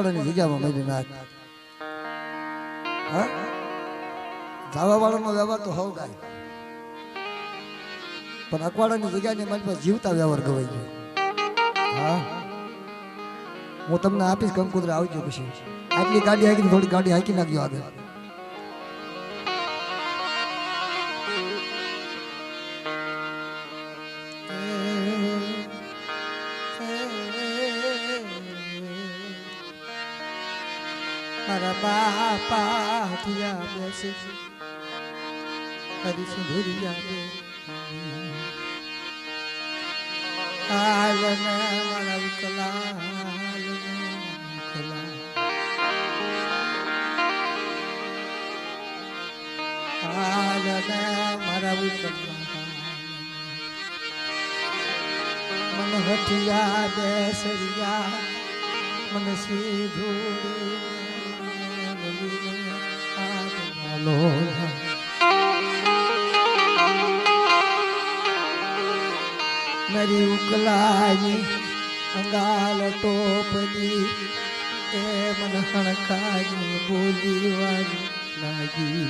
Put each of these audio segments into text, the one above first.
અકવાડાની જગ્યામાં મેરી નાખ. હા? વ્યવહાર તો હોવ ગાય પણ અકવાડાની જગ્યાની મારી પાસે જીવતા વ્યવહાર ગવાઈ ગયો હા? હું તમને આપીશ કંકુતરા આવજો પછી. આટલી ગાડી હાકીને થોડી ગાડી હાકી નાખજો આગળ. મારા બાપા હથિયા બેસે હરી સિંધુરિયા બે હાલન મારા વિકલા મારા મન હથિયા બેસરિયા સીધુડી નરી ઉકલાની અંગાલ ટોપની એ મન હણકાની બોલી વાળી લાગી.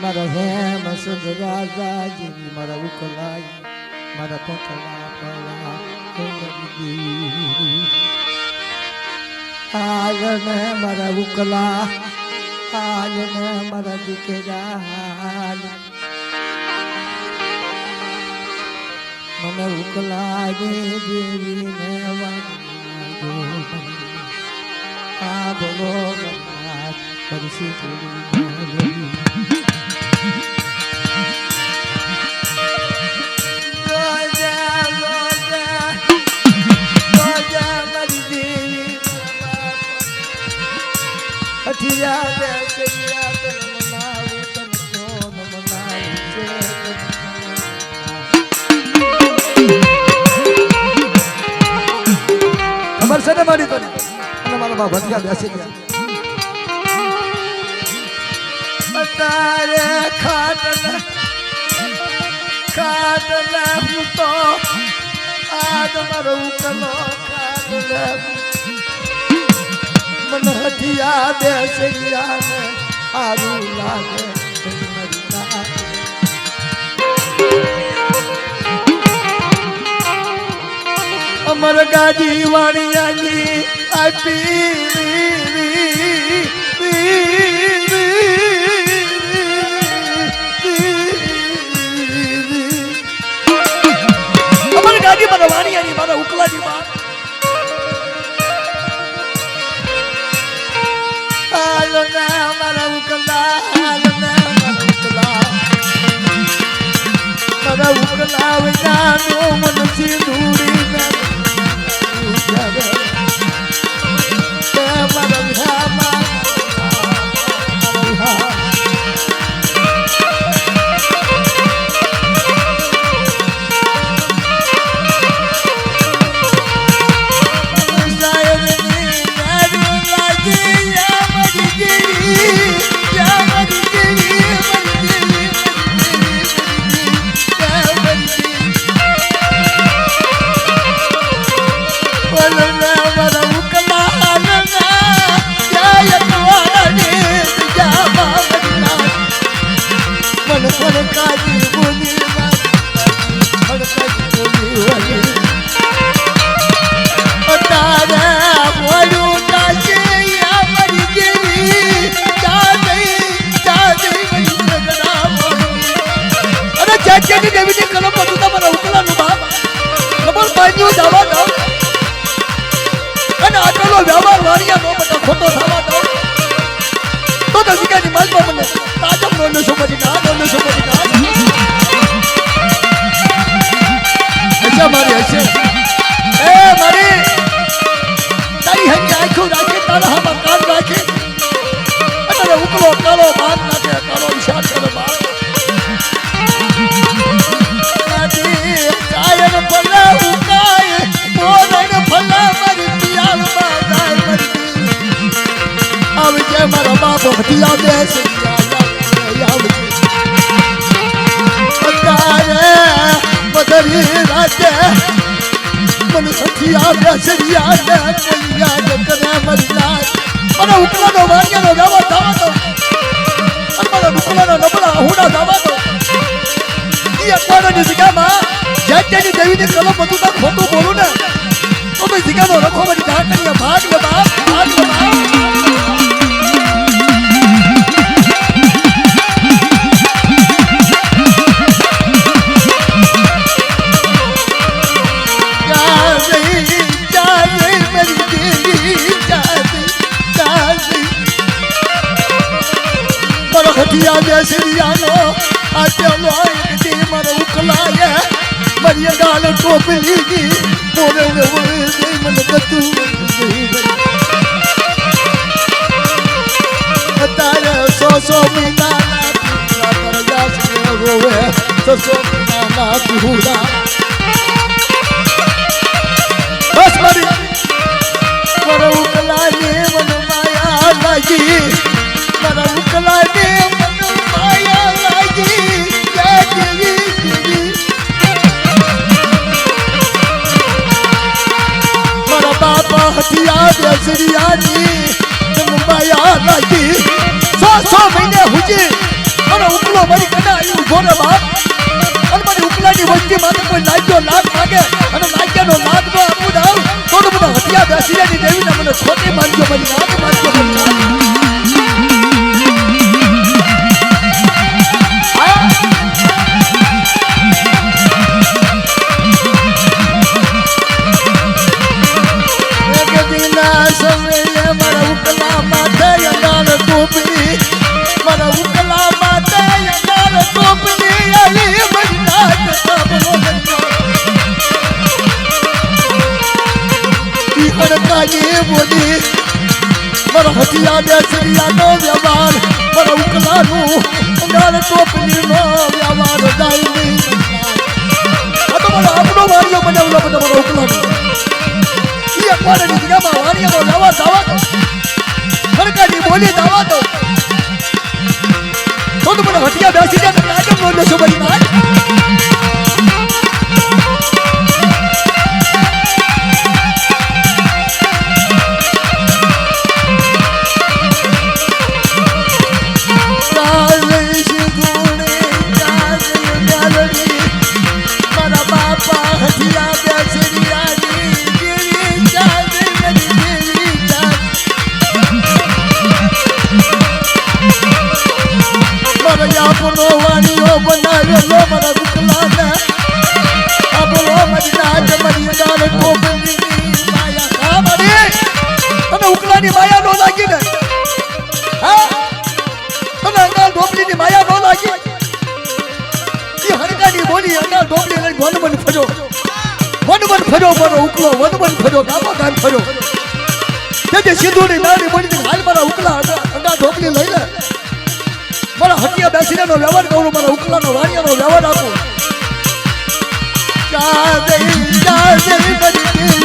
મારા હેમ સુધ રાજાજી, મારા ઉકલાઈ, મારા પથલા પલા હાલને મારા ઉકલા હાલને મારા દીકરા મને ઉકલાવી દેવીને વાગો આ બોલો ગમનાથ ખબર છે ને મારી તને અને મારા બા ભટિયા બેસી ગયા તારે ખાટલા ખાટલા હું તો આજ મારો કલો ખાટલા મન હઠિયા બેસરિયા ને હારું લાગે. અમર ગાજી વાણિયાની આપી ઉકલા વિનાનો ને મને ઉકલાનો વાગ્યાનો ગાવા ધાવા દો અને નબળા હુડા ધાવા ઈ અખબારોની જગ્યામાં જાત્યાની દેવીની કલમ બધું ના ખોટું બોલું ને. તો ભાઈ જગ્યાનો રખો મારી ઝાકડીએ ભાગ બાપ મારો બેસરિયાનો આ પેલો દે મારો ઉકલાય મારી ગાલ ટોપલી ગઈ મોરે મને મને મને બેસરિયાની માયા લાગી સો સો મહિને હુજી મારો ઉકલો મારી કડા આવી ઊભો રે બાપ અને મારી ઉકલાની વસ્તી માથે કોઈ લાગ્યો લાગ માગે વાળીઓ બનાવલો બધા મારા ઉકલાનો બોલી દાવા તો તો મને હટિયા બેસી જાય તો લાગે છો લાગી ને હા? તને અંગાલ ઢોપલીની માયા નો લાગી ઈ હરકાની બોલી અંગાલ ઢોપલી લઈ વન વન ફર્યો. વન વન ફર્યો, મારો ઉકલો વન વન ફર્યો ગામો ગામ ફર્યો. તેથી સિંધુની નાની બોલી હાલ મારા ઉકલા અંગાલ ઢોપલી લઈ લે મારા હટિયા બેસીને નો વ્યવહાર કરું, મારા ઉકલાનો વાણિયાનો વ્યવહાર આપું. ચાલે ચાલે બધી દેવી ચાલે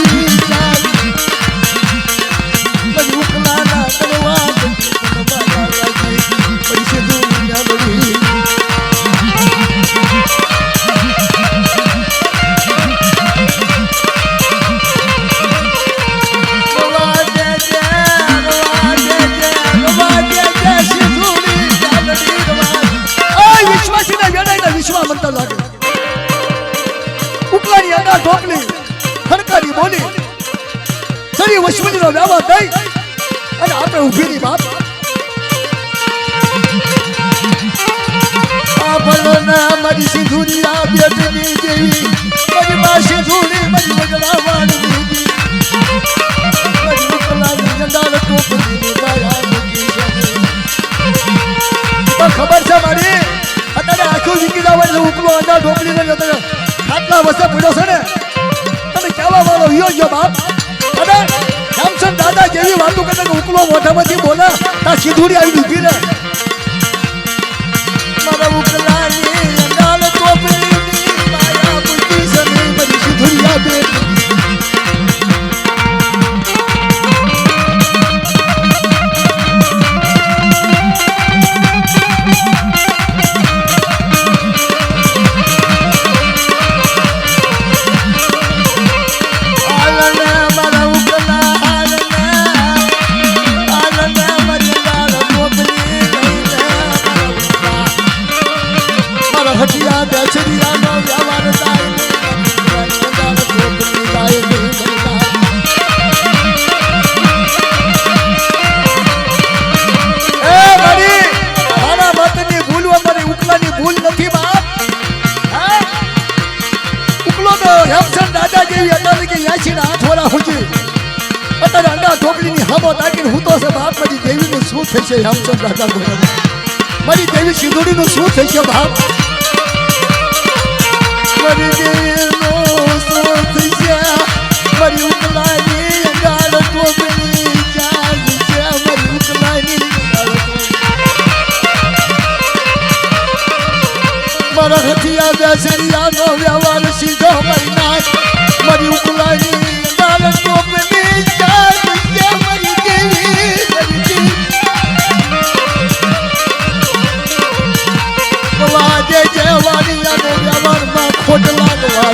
વશ્મનીનો વ્યવહાર અને આપણે ઊભી ની બાપ. આ ના મારી સિંધુની આ બેટની દેવી. મારી માં સિંધુની મારી વગડા વાણી દેવી. મારી ઉકલાની જંડાળ ટોપલીની માયા મૂકી. પણ ખબર છે મારી? અત્યારે આખું વીકી જવા એટલે ઉપલો અંડા ઢોકલી ને અત્યારે ખાટલા વસે પડ્યો છે ને. તમે કહેવા વાળો યો જો બાપ. જેવી વાતો કરે ઉકલો મોઢામાંથી બોલે. તા સીધુડી આવી ઊભી રહે રાજા મારી દેવી મારી દેવીનું શું ચાંદ છે. મારી ઉકલાની મારા હથિયા બેસરિયાનો વ્યવહાર સીધો મહિના મારી ઉકલાની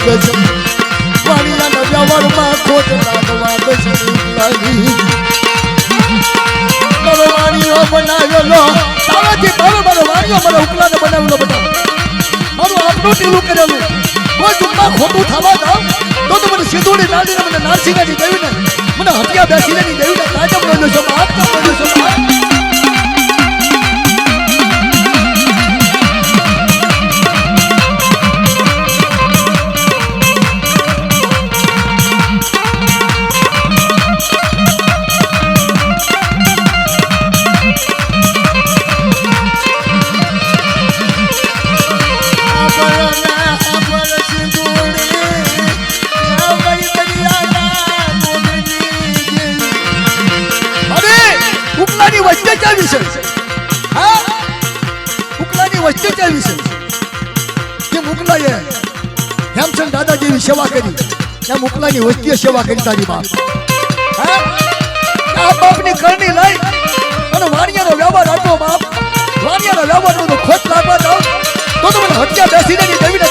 લાગવા દે છે વાણિયાનો વ્યવહારમાં ખોટ લાગવા દે છે લાગી. મારો વાણિયો બનાવેલો તારાથી મારો મારો વાણિયો મારો ઉકલાને બનાવેલો બધા મારું આપણું ઢીલું કરેલું કોઈ ચૂકમાં ખોટું મને સિંધુડી લાડીને મને નારસિંહાજી મને હટિયા બેસીને દેવીને કાયદો બોલ્યો છો બાપ ઉકલાની વિશે. કે મુકલાએ હેમચંદ દાદા જેવી સેવા કરી, ત્યાં ઉકલાની વચ્ચે સેવા કરી તારી બાપ. આ બાપની કરણી લઈ અને વાણિયાનો વ્યવહાર આપો બાપ. વાણિયાનો વ્યવહાર નો ખોટ લાગવા દો. તો તો હત્યા બેસીને દેવીને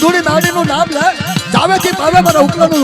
મારી સિંધુડી નાડીનું નામ લે જાવેથી પાવે મારા ઉપલાનું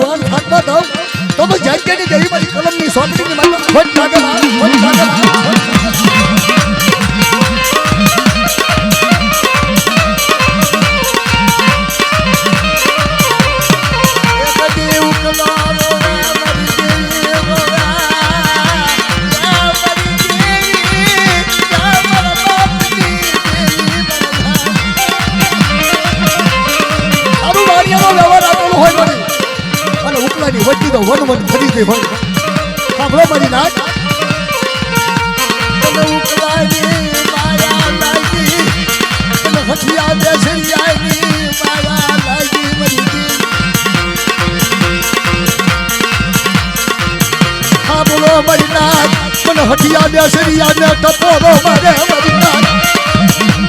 બેસરિયાને ટપોરો મારે મારી નાક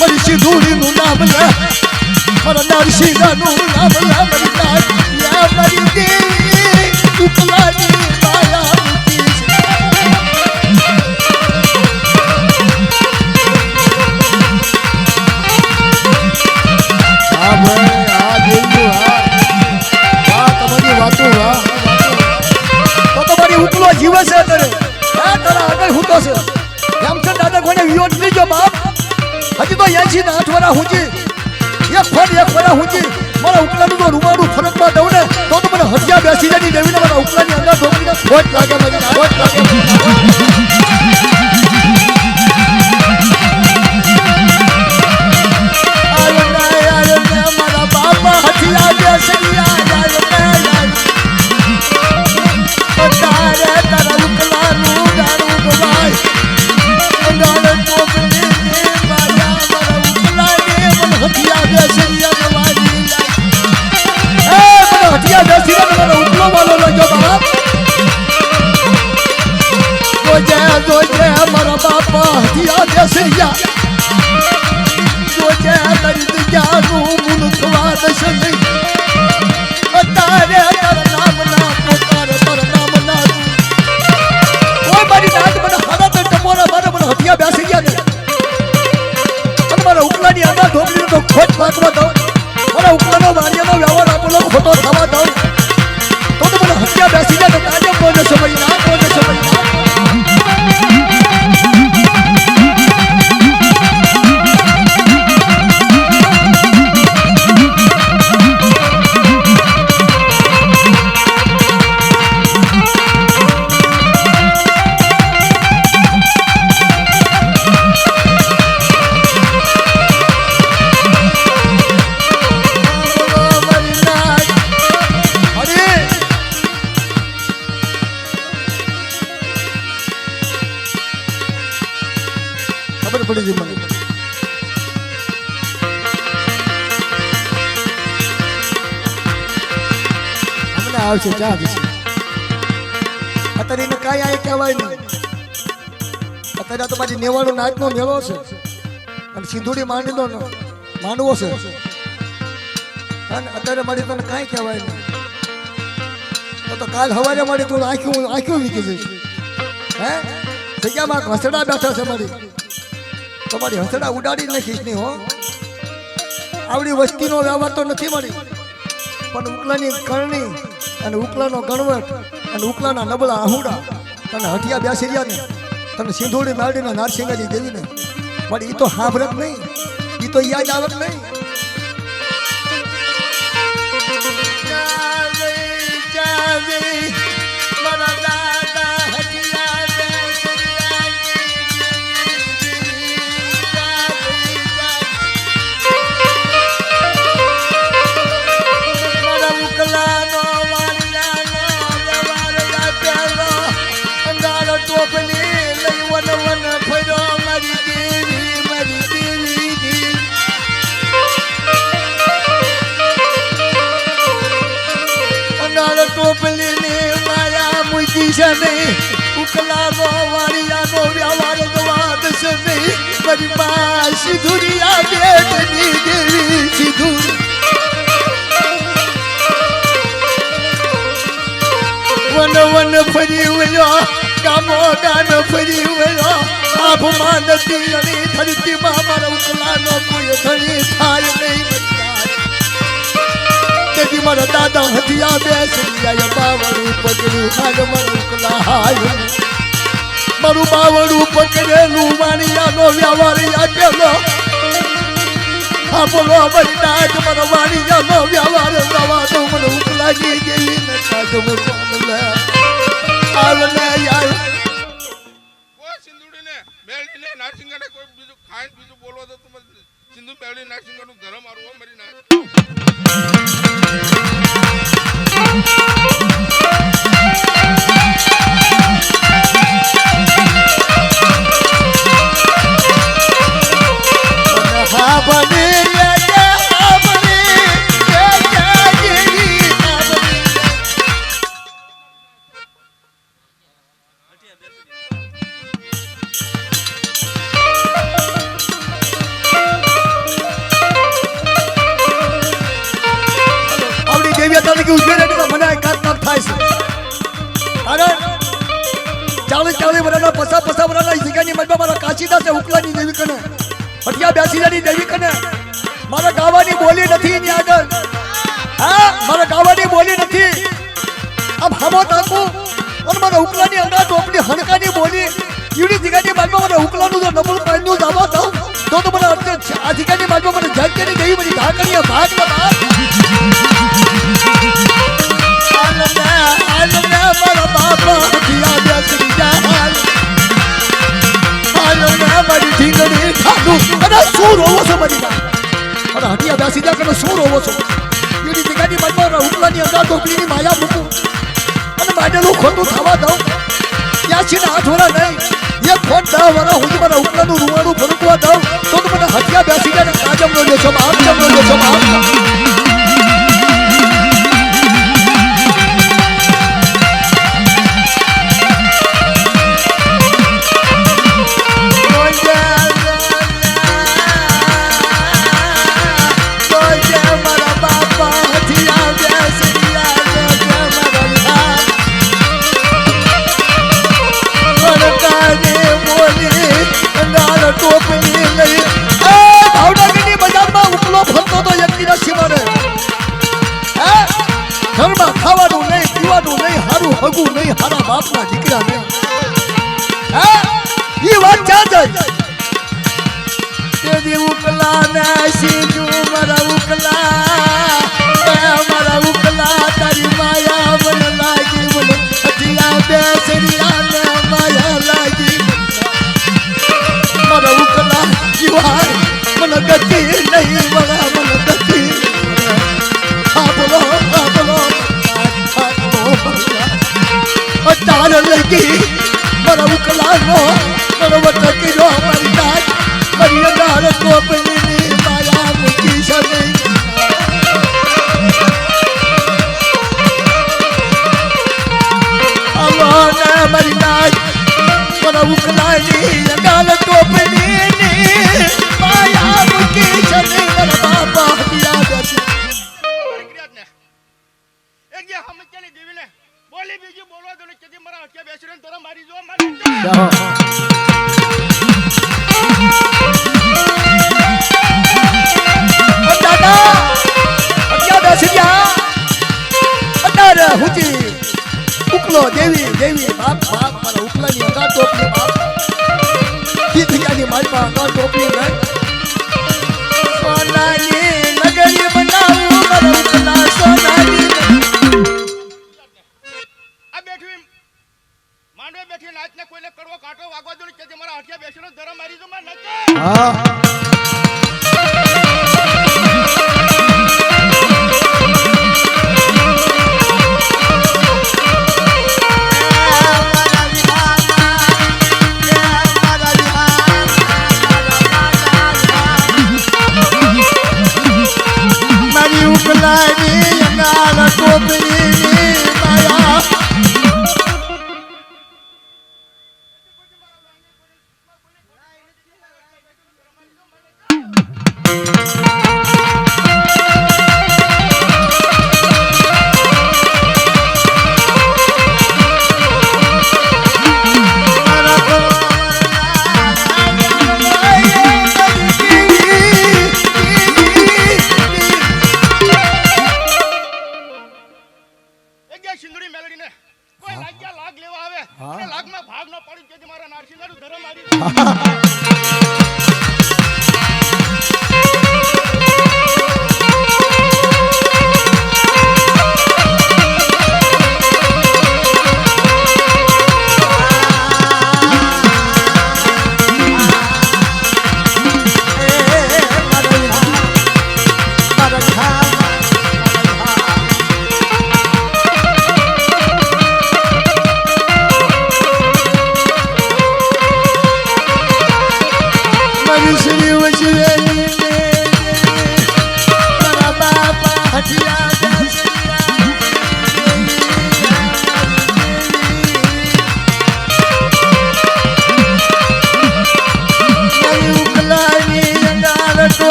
મારી સિંધુડીનું નામ લે મારા નરસિંહનું નામ મારા રૂમારું જો રૂમાનું ફરકમાં દઉં ને તો મને હથિયા બેસી જાય દેવીને મારા ઉપલાની અંદર ઢોકરીને ખોટ લાગે મને ખોટ લાગે મારા બાપા હથિયા બેસી આવશે ચા દેશે અત્યારે એને કાંઈ આ કહેવાય નહીં. અત્યારે તો મારી નેવાણું નાચનો મેળો છે. અને સિંધુડી માંડીનો ન- માંડવો છે. અને અત્યારે મારી તને કાંઈ કહેવાય નહીં. તો તો કાલ સવારે મારી તું આંખ્યું આંખ્યું વીકી જઈશ. હે? જગ્યામાં હસડા બેઠા છે મારી. તમારી હસડા ઉડાડી નાખીશ નહીં હો. આવડી વસ્તીનો વ્યવહાર તો નથી મળી પણ ઉકલાની કરણી અને ઉકલાનો ગણવટ અને ઉકલાના નબળા આહુડા, તને હઠિયા બેસી રહ્યા ને તને સિંધોડી મારડીને નારસિંહાજી દેવીને, પણ એ તો સાંભળત નહીં એ તો યાદ આવત નહીં. નહીં ઉકલાનો વાલિયાનો વ્યવહાર ગવાદ છે નહીં મારી મા સિધુરિયા બેટની દેવી સિધુરી વન વન ફરી વળ્યો ગામો ગાન ફરી વળ્યો આભમાં અને ધરતીમાં મારા ઉકલાનો કોઈ ધણી થાય નહીં. તેથી મારા દાદા હથિયા બેસી બાવળું પકડ્યું. મારા ઉકલા મારું બાવળું પકડેલું વાણિયાનો વ્યવહાર આપેલો બોલો અમારી નાક મારા વાણિયાનો વ્યવહાર દવા તો મને ઉકલાજી જેવી નકા તો મને આવલે યાર. કોઈ સિંધુડીને મેળીને નારસિંગાને ધર્મ હો, મરી ના તરીકે ઊભી થાય છે. કારણ ચાલીસ ચાલીસ વર્ષના પસા પસા વર્ષના જગ્યાની મજબા મારા કાશીદાસે ઉકલાની દેવી કને. હટિયા બેસીદાની દેવી કને. મારા ગાવાની બોલી નથી હા, મારા ગાવાની બોલી નથી. આમ હામો તાકું અને મારા ઉકલાની અંગા ટોપની હણકાની બોલી. એવી જગ્યાની બાજુમાં મને ઉકલાનું જો નબળું પાણીનું દાવા થાઉં તો તો મને આ જગ્યાની બાજુમાં મને જગ્યાની દેવી બધી ઢાકણીએ ભાગ ભાગ શું રોવો છો મારી અને હટિયા બેસી સીધા તમે શું રોવો છો? એની જગ્યાની બાજુમાં ઉપલાની અંદર ટોપલીની માયા મૂકું. અને માટેલું ખોટું થવા દઉં. ત્યાં છે હાથ વરા નહીં. એક ફોન દહ વરા હું મારા ઉપલાનું રૂવાનું ફરકવા દઉં. તો મને હથિયા બેસી જાય કાજમ કાજમનો છો આમ જમનો છો આમ ভালোবেসি એક જે સમસ્યા ની દેવી ને બોલી બીજું બોલો તો કે મારા હત્યા બેસી તોરા મારી જો, મારી દાદા દેવી દેવી બાપ બાપ, મારા ઉકલાની અગાર ટોપની બાપ. તીર્થિયાની મારી પાસે અગાર ટોપની નહીં હા.